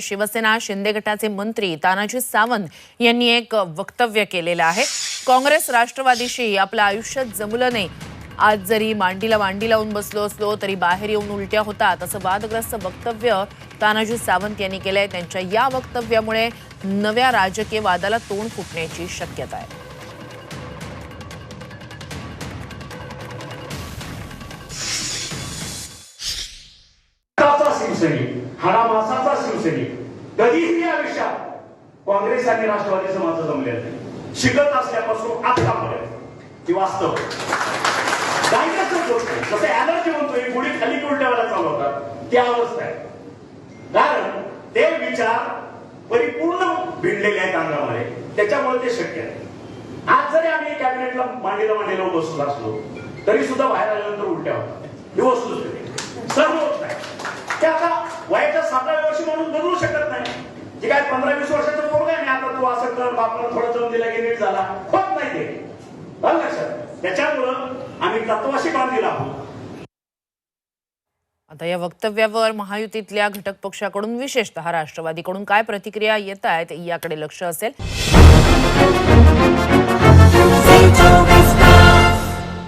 शिवसेना शिंदे गटाचे मंत्री तानाजी सावंत यांनी एक वक्तव्य केलेलं आहे. काँग्रेस राष्ट्रवादीशी आपलं आयुष्य जमलं नाही आज जरी मांडीला मांडी लावून बसलो असलो तरी बाहेर येऊन उलट्या होतात असं वादग्रस्त वक्तव्य तानाजी सावंत यांनी केलंय. त्यांच्या या वक्तव्यामुळे नव्या राजकीय वादाला तोंड फुटण्याची शक्यता आहे. शिवसैनिक हाडा मासाचा शिवसैनिक कधीही आयुष्यात काँग्रेस आणि राष्ट्रवादी समाज जमले नाही. शिकत असल्यापासून आतापर्यंत ती वास्तव. गायकाचं गोष्ट आहे. जसं म्हणतोय गुढी खाली उलट्यावाला चालवतात त्या अवस्था आहे. कारण ते विचार परिपूर्ण भिडलेले आहेत अंगामध्ये. त्याच्यामुळे ते शक्य आहे आज जरी आम्ही कॅबिनेटला मांडीला मांडीला बसलो असलो तरी सुद्धा बाहेर आल्यानंतर उलट्या होतात. ही वस्तू सर्व होत नाही ते आता वयाच्या सातव्या वर्षी म्हणून बदलू शकत नाही. जे काय पंधरा वीस वर्षाचा पोरग आहे आता तू असं कर बापाला थोडं जाऊन दिला की नीट झाला. होत नाही ते. लक्षात. त्याच्यामुळं आम्ही तत्वाशी बांधलेला आहोत. आता या वक्तव्यावर महायुतीतल्या घटक पक्षाकडून विशेषतः राष्ट्रवादीकडून काय प्रतिक्रिया येत आहेत याकडे लक्ष असेल.